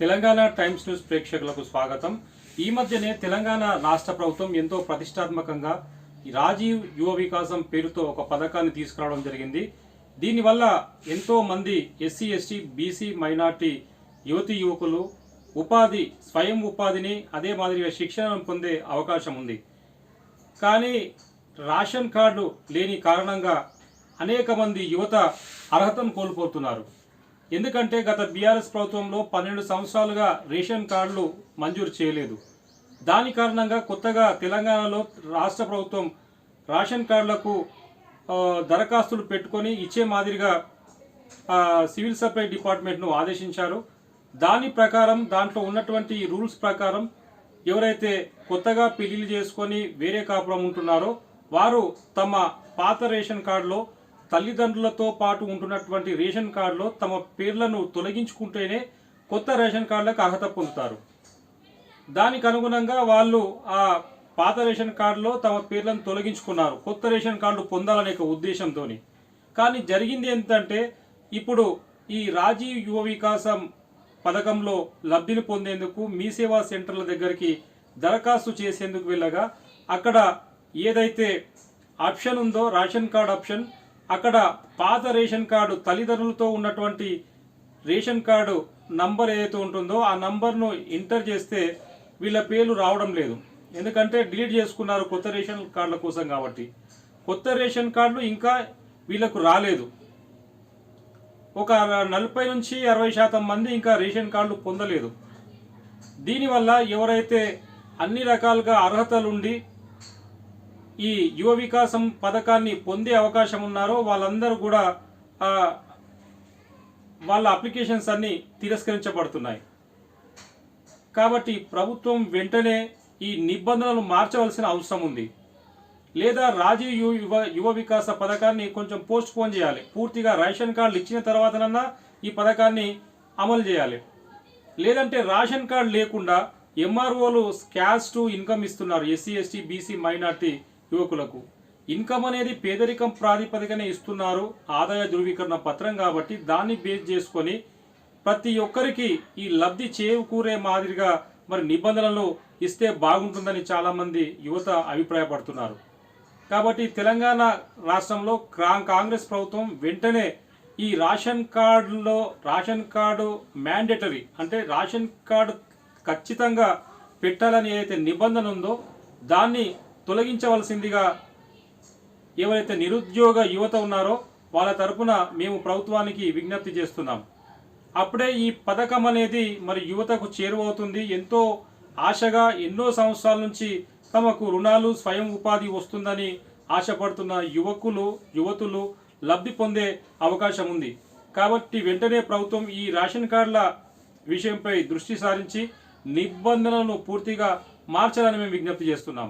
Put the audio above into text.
Telangana times news ప్రేక్షకులకు స్వాగతం. ఈ మధ్యనే తెలంగాణ రాష్ట్ర ప్రభుత్వం ఎంతో ప్రతిష్టాత్మకంగా రాజీవ్ యువ వికాసం పేరుతో ఒక పథకాన్ని తీసుకురావడం జరిగింది. దీనివల్ల ఎంతో మంది ఎస్సీ ఎస్టీ బీసీ మైనార్టీ యువతి యువకులు ఉపాధి స్వయం ఉపాధిని అదే మాదిరిగా శిక్షణను పొందే అవకాశం ఉంది. కానీ రేషన్ కార్డు లేని కారణంగా అనేక మంది యువత అర్హతను కోల్పోతున్నారు. ఎందుకంటే గత బీఆర్ఎస్ ప్రభుత్వంలో పన్నెండు సంవత్సరాలుగా రేషన్ కార్డులు మంజూరు చేయలేదు. దాని కారణంగా కొత్తగా తెలంగాణలో రాష్ట్ర ప్రభుత్వం రేషన్ కార్డులకు దరఖాస్తులు పెట్టుకొని ఇచ్చే మాదిరిగా సివిల్ సప్లై డిపార్ట్మెంట్ను ఆదేశించారు. దాని ప్రకారం దాంట్లో ఉన్నటువంటి రూల్స్ ప్రకారం ఎవరైతే కొత్తగా పెళ్ళిళ్ళు చేసుకొని వేరే కాపురం ఉంటున్నారో వారు తమ పాత రేషన్ కార్డులో తల్లిదండ్రులతో పాటు ఉంటున్నటువంటి రేషన్ కార్డులో తమ పేర్లను తొలగించుకుంటేనే కొత్త రేషన్ కార్డులకు అర్హత పొందుతారు. దానికి అనుగుణంగా వాళ్ళు ఆ పాత రేషన్ కార్డులో తమ పేర్లను తొలగించుకున్నారు. కొత్త రేషన్ కార్డు పొందాలనే ఒక ఉద్దేశంతో కానీ జరిగింది ఏంటంటే ఇప్పుడు ఈ రాజీవ్ యువ వికాసం పథకంలో లబ్ధిని పొందేందుకు మీ సేవా సెంటర్ల దగ్గరికి దరఖాస్తు చేసేందుకు వెళ్ళగా అక్కడ ఏదైతే ఆప్షన్ ఉందో రేషన్ కార్డ్ ఆప్షన్ అక్కడ పాత రేషన్ కార్డు తల్లిదండ్రులతో ఉన్నటువంటి రేషన్ కార్డు నంబర్ ఏదైతే ఉంటుందో ఆ నంబర్ను ఎంటర్ చేస్తే వీళ్ళ పేర్లు రావడం లేదు. ఎందుకంటే డిలీట్ చేసుకున్నారు కొత్త రేషన్ కార్డుల కోసం కాబట్టి. కొత్త రేషన్ కార్డులు ఇంకా వీళ్ళకు రాలేదు. ఒక నలభై నుంచి అరవై శాతం మంది ఇంకా రేషన్ కార్డులు పొందలేదు. దీనివల్ల ఎవరైతే అన్ని రకాలుగా అర్హతలుండి ఈ యువ వికాసం పథకాన్ని పొందే అవకాశం ఉన్నారో వాళ్ళందరూ కూడా వాళ్ళ అప్లికేషన్స్ అన్నీ తిరస్కరించబడుతున్నాయి. కాబట్టి ప్రభుత్వం వెంటనే ఈ నిబంధనలు మార్చవలసిన అవసరం ఉంది. లేదా రాజీవ్ యువ యువ వికాస పథకాన్ని కొంచెం పోస్ట్ పోన్ చేయాలి. పూర్తిగా రేషన్ కార్డులు ఇచ్చిన తర్వాతనన్నా ఈ పథకాన్ని అమలు చేయాలి. లేదంటే రేషన్ కార్డు లేకుండా ఎంఆర్ఓలు క్యాష్ టు ఇన్కమ్ ఇస్తున్నారు. ఎస్సీ ఎస్టీ బీసీ మైనార్టీ యువకులకు. ఇన్కమ్ అనేది పేదరికం ప్రాతిపదికన ఇస్తున్నారు. ఆదాయ ధృవీకరణ పత్రం కాబట్టి దాన్ని బేస్ చేసుకొని ప్రతి ఒక్కరికి ఈ లబ్ధి చేకూరే మాదిరిగా మరి నిబంధనలు ఇస్తే బాగుంటుందని చాలామంది యువత అభిప్రాయపడుతున్నారు. కాబట్టి తెలంగాణ రాష్ట్రంలో క్రా- కాంగ్రెస్ ప్రభుత్వం వెంటనే ఈ రేషన్ కార్డులో రేషన్ కార్డు మ్యాండేటరీ అంటే రేషన్ కార్డు ఖచ్చితంగా పెట్టాలని ఏదైతే నిబంధన ఉందో దాన్ని తొలగించవలసిందిగా ఎవరైతే నిరుద్యోగ యువత ఉన్నారో వాళ్ళ తరపున మేము ప్రభుత్వానికి విజ్ఞప్తి చేస్తున్నాం. అప్పుడే ఈ పథకం అనేది మరి యువతకు చేరువవుతుంది. ఎంతో ఆశగా ఎన్నో సంవత్సరాల నుంచి తమకు రుణాలు స్వయం ఉపాధి వస్తుందని ఆశపడుతున్న యువకులు యువతులు లబ్ధి పొందే అవకాశం ఉంది. కాబట్టి వెంటనే ప్రభుత్వం ఈ రేషన్ కార్డుల విషయంపై దృష్టి సారించి నిబంధనలను పూర్తిగా మార్చాలని మేము విజ్ఞప్తి చేస్తున్నాం.